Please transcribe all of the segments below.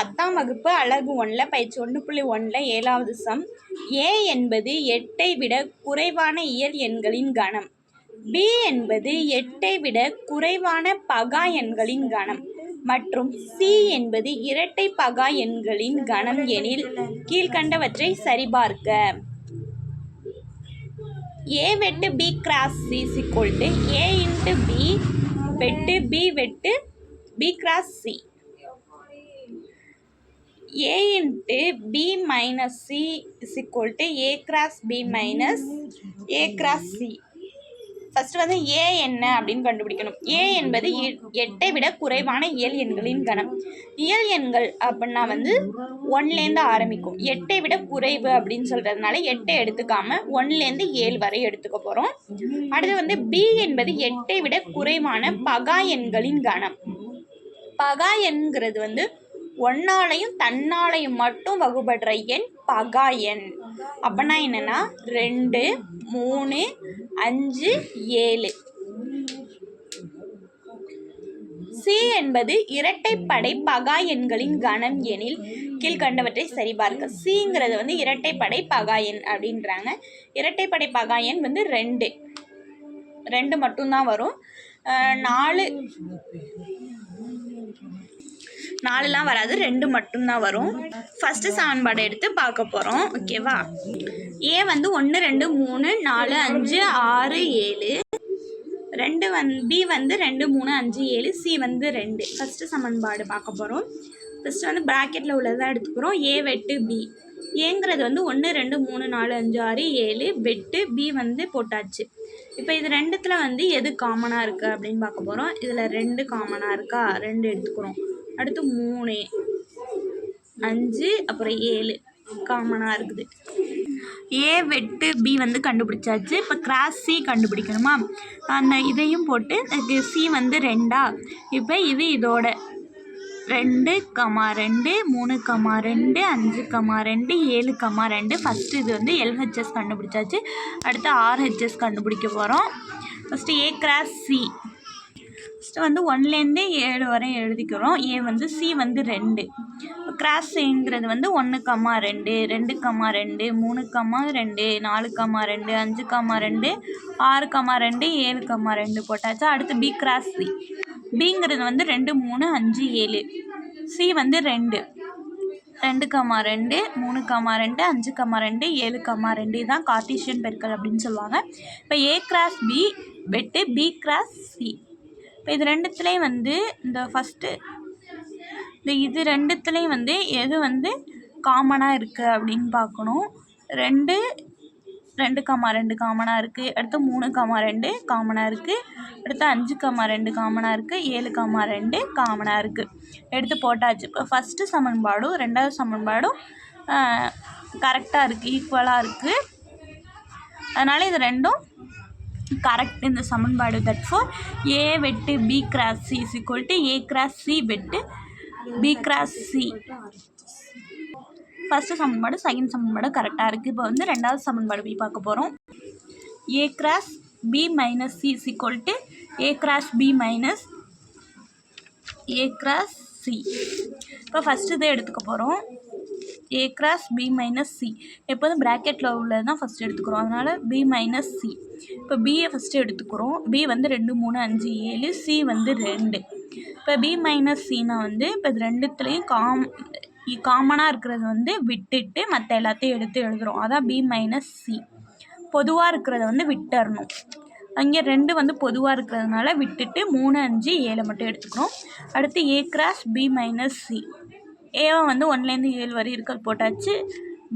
பத்தாம் வகுப்பு அலகு ஒன்றில் பயிற்சி ஒன்று புள்ளி ஒன்றில் ஏழாவது சம். ஏ என்பது எட்டை விட குறைவான இயல் எண்களின் கணம். பி என்பது எட்டை விட குறைவான பகா எண்களின் கணம். மற்றும் சி என்பது இரட்டை பகா எண்களின் கணம் எனில் கீழ்கண்டவற்றை சரிபார்க்க. ஏ வெட்டு பி கிராஸ் சி சிக்கோல்ட்டு ஏ இன்ட்டு பி வெட்டு பி வெட்டு B cross C A into B minus C is equal to A cross B minus A cross C first வந்து ஏ என்ன அப்படின்னு கண்டுபிடிக்கணும். ஏ என்பது எ- எட்டை விட குறைவான இயல் எண்களின் கணம். இயல் எண்கள் அப்படின்னா வந்து ஒன்லேருந்து ஆரம்பிக்கும். எட்டை விட குறைவு அப்படின்னு சொல்கிறதுனால எட்டை எடுத்துக்காமல் ஒன்லேருந்து ஏழு வரை எடுத்துக்க போகிறோம் அடுத்து வந்து பி என்பது எட்டை விட குறைவான பகா எண்களின் கணம். பகா எண்கிறது வந்து ஒன்னாலையும் தன்னாலையும் மட்டும் வகுபடுற எண் பகா எண். அப்போனா என்னென்னா ரெண்டு மூணு அஞ்சு ஏழு. சி என்பது இரட்டைப்படை பகா எண்களின் கணம் எனில் கீழ்கண்டவற்றை சரிபார்க்க. சிங்கிறது வந்து இரட்டைப்படை பகா எண் அப்படின்றாங்க. இரட்டைப்படை பகா எண் வந்து ரெண்டு. ரெண்டு மட்டும்தான் வரும். நாலு. நாலுலாம் வராது ரெண்டு மட்டும்தான் வரும். ஃபஸ்ட்டு சமன்பாடை எடுத்து பார்க்க போகிறோம் ஓகேவா ஏ வந்து ஒன்று ரெண்டு மூணு நாலு அஞ்சு ஆறு ஏழு. ரெண்டு வந் பி வந்து ரெண்டு மூணு அஞ்சு ஏழு சி வந்து ரெண்டு. ஃபஸ்ட்டு சமன்பாடு பார்க்க போகிறோம் ஃபஸ்ட்டு வந்து ப்ராக்கெட்டில் உள்ளதான் எடுத்துக்கிறோம். ஏ வெட்டு பி ஏங்கிறது வந்து ஒன்று ரெண்டு மூணு நாலு அஞ்சு ஆறு ஏழு. வெட்டு பி வந்து போட்டாச்சு. இப்போ இது ரெண்டுத்தில் வந்து எது காமனாக இருக்குது அப்படின்னு பார்க்க போகிறோம் இதில் ரெண்டு காமனாக இருக்கா? ரெண்டு எடுத்துக்கிறோம். அடுத்து மூணு அஞ்சு அப்புறம் ஏழு. காமனாக இருக்குது. ஏ வெட்டு பி வந்து கண்டுபிடிச்சாச்சு. இப்போ கிராஸ் சி கண்டுபிடிக்கணுமா? அந்த இதையும் போட்டு சி வந்து ரெண்டா? இப்போ இது இதோட. ரெண்டு கமா ரெண்டு மூணு கமா ரெண்டு அஞ்சு கமா ரெண்டு ஏழு கமா ரெண்டு. ஃபஸ்ட்டு இது வந்து எல்ஹெச்எஸ் கண்டுபிடிச்சாச்சு. அடுத்து ஆர்ஹெச்எஸ் கண்டுபிடிக்க போகிறோம் first A cross C first வந்து ஒன்லேருந்து ஏழு வரை எழுதிக்கிறோம். ஏ வந்து சி வந்து ரெண்டு. கிராஸ்ங்கிறது வந்து ஒன்று கம்மா ரெண்டு ரெண்டு கம்மா ரெண்டு மூணு கம்மா ரெண்டு நாலு கம்மா ரெண்டு அஞ்சு கம்மா ரெண்டு ஆறு கம்மா ரெண்டு ஏழு கம்மா ரெண்டு போட்டாச்சு? அடுத்து பி கிராஸ் சி பிங்கிறது வந்து ரெண்டு மூணு அஞ்சு ஏழு. சி வந்து ரெண்டு. ரெண்டு கம்மா ரெண்டு மூணு கம்மா ரெண்டு அஞ்சு கம்மா ரெண்டு ஏழு கம்மா ரெண்டு. இதுதான் கார்டீஷியன் பெருக்கல் அப்படின்னு சொல்லுவாங்க. இப்போ ஏ கிராஸ் பி வெட்டு பி கிராஸ் சி இப்போ இது ரெண்டுத்துலேயும் வந்து இந்த ஃபஸ்ட்டு இந்த இது ரெண்டுத்துலேயும் வந்து எது வந்து காமனாக இருக்குது அப்படின்னு பார்க்கணும். ரெண்டு ரெண்டு காமா ரெண்டு காமனாக இருக்குது அடுத்து மூணு காமா ரெண்டு காமனாக இருக்குது அடுத்து அஞ்சு காமா ரெண்டு காமனாக இருக்குது ஏழு காமா ரெண்டு காமனாக இருக்குது எடுத்து போட்டாச்சு. இப்போ ஃபஸ்ட்டு சமன்பாடும் ரெண்டாவது சமன்பாடும் கரெக்டாக இருக்குது ஈக்குவலாக இருக்குது அதனால் இது ரெண்டும் கரெக்ட் இந்த சமன்பாடு. தட் ஃபோர் ஏ வெட்டு B cross C is equal to A cross C வெட்டு பி கிராஸ் சி ஃபஸ்ட்டு சமன்பாடு செகண்ட் சமன்பாடு கரெக்டாக இருக்குது இப்போ வந்து ரெண்டாவது சமன்பாடு போய் பார்க்க போகிறோம் A cross B minus C is equal to A cross B minus A cross C இப்போ ஃபஸ்ட்டு இதை எடுத்துக்க போகிறோம் A cross B minus C எப்போதும் ப்ராக்கெட்டில் உள்ளது தான் ஃபஸ்ட்டு எடுத்துக்கிறோம். அதனால் பி மைனஸ் சி இப்போ பியை ஃபஸ்ட்டு எடுத்துக்கிறோம். பி வந்து ரெண்டு மூணு அஞ்சு ஏழு சி வந்து ரெண்டு. இப்போ பி மைனஸ் சினா வந்து இப்போ இது ரெண்டுத்துலேயும் காம் காமனாக இருக்கிறது வந்து விட்டுட்டு மற்ற எல்லாத்தையும் எடுத்து எழுதுகிறோம் அதான் பி மைனஸ் சி பொதுவாக இருக்கிறத வந்து விட்டுறணும். அங்கே ரெண்டு வந்து பொதுவாக இருக்கிறதுனால விட்டுட்டு மூணு அஞ்சு ஏழை மட்டும் எடுத்துக்கிறோம். அடுத்து A cross B minus C ஏவை வந்து ஒன்லேருந்து ஏழு வரை இருக்கிறது போட்டாச்சு.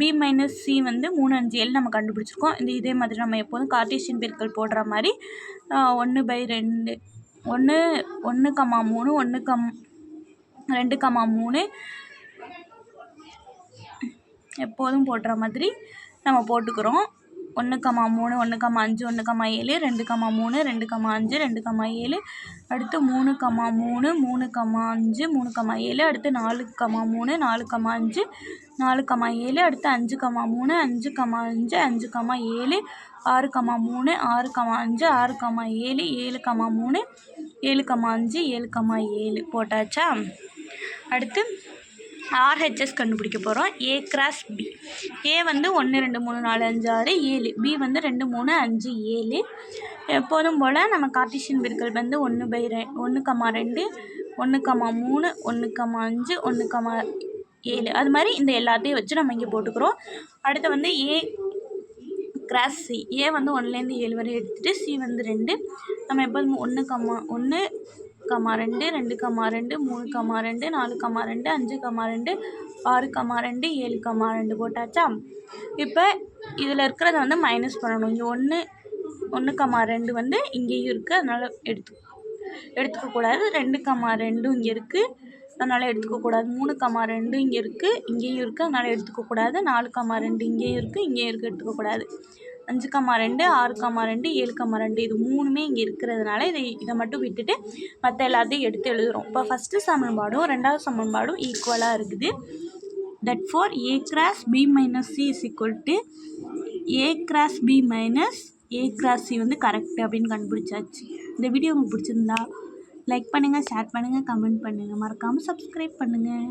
பி மைனஸ் சி வந்து மூணு அஞ்சு ஏழு நம்ம கண்டுபிடிச்சிருக்கோம். இந்த இதே மாதிரி நம்ம எப்போதும் கார்ட்டீசியன் பெருக்கல் போடுற மாதிரி ஒன்று பை ரெண்டு ஒன்று ஒன்று கம்மா மூணு ஒன்று கம் ரெண்டு கம்மா மூணு எப்போதும் போடுற மாதிரி நம்ம போட்டுக்கிறோம். ஒன்று கம்மா மூணு ஒன்று கம்மா அஞ்சு ஒன்று கம்மா ஏழு ரெண்டு கம்மா மூணு ரெண்டு கம்மா அஞ்சு ரெண்டு கம்மா ஏழு அடுத்து மூணு கம்மா மூணு மூணு கம்மா அஞ்சு மூணு கம்மா ஏழு அடுத்து நாலு கம்மா மூணு நாலு கம்மா அஞ்சு நாலு கம்மா ஏழு அடுத்து அஞ்சு கம்மா மூணு அஞ்சு கம்மா அஞ்சு அஞ்சு கம்மா ஏழு ஆறு கம்மா மூணு ஆறு கம்மா அஞ்சு ஆறு கம்மா ஏழு ஏழு கம்மா மூணு ஏழு கம்மா அஞ்சு ஏழு கம்மா ஏழு. போட்டாச்சா? அடுத்து ஆர்ஹெச்எஸ் கண்டுபிடிக்க போகிறோம் ஏ கிராஸ் பி ஏ வந்து ஒன்று ரெண்டு மூணு நாலு அஞ்சு ஆறு ஏழு. பி வந்து ரெண்டு மூணு அஞ்சு ஏழு. எப்போதும் போல் நம்ம கார்டிஷியன் பெருக்கல் வந்து ஒன்று பை ரெ ஒன்று கம்மா ரெண்டு ஒன்று கம்மா மூணு ஒன்று கம்மா அஞ்சு ஒன்று கம்மா ஏழு. அது மாதிரி இந்த எல்லாத்தையும் வச்சு நம்ம இங்கே போட்டுக்கிறோம். அடுத்து வந்து ஏ கிராஸ் சி ஏ வந்து ஒன்றுலேருந்து ஏழு வரை எடுத்துகிட்டு சி வந்து ரெண்டு. நம்ம எப்போதும் ஒன்று கம்மா ஒன்று கமா ரெண்டு ரெண்டு கமா ரெண்டு மூணு கமா ரெண்டு நாலு கமா ரெண்டு அஞ்சு கமா ரெண்டு ஆறு கமா ரெண்டு ஏழு கமா ரெண்டு போட்டாச்சா? இப்போ இதில் இருக்கிறத வந்து மைனஸ் பண்ணணும். இங்கே ஒன்று ஒன்று கமா ரெண்டு வந்து இங்கேயும் இருக்குது அதனால் எடுத்து எடுத்துக்கக்கூடாது ரெண்டு கமா ரெண்டும் இங்கே இருக்குது அதனால் எடுத்துக்கக்கூடாது மூணு கமா ரெண்டும் இங்கே இருக்குது இங்கேயும் இருக்குது அதனால் எடுத்துக்கக்கூடாது நாலு கமா ரெண்டு இங்கேயும் இருக்குது இங்கேயும் இருக்குது எடுத்துக்கக்கூடாது அஞ்சு கம்மா ரெண்டு ஆறு கம்மா ரெண்டு ஏழு கம்மா ரெண்டு இது மூணுமே இங்கே இருக்கிறதுனால இதை இதை மட்டும் விட்டுட்டு மற்ற எல்லாத்தையும் எடுத்து எழுதுகிறோம் இப்போ ஃபஸ்ட்டு சமன்பாடும் ரெண்டாவது சமன்பாடும் ஈக்குவலாக இருக்குது. That for A cross B minus C is equal to A cross B minus A cross C வந்து கரெக்ட் அப்படின்னு கண்டுபிடிச்சாச்சு. இந்த வீடியோ உங்களுக்கு பிடிச்சிருந்தா லைக் பண்ணுங்கள் ஷேர் பண்ணுங்கள் கமெண்ட் பண்ணுங்கள் மறக்காமல் சப்ஸ்கிரைப் பண்ணுங்கள்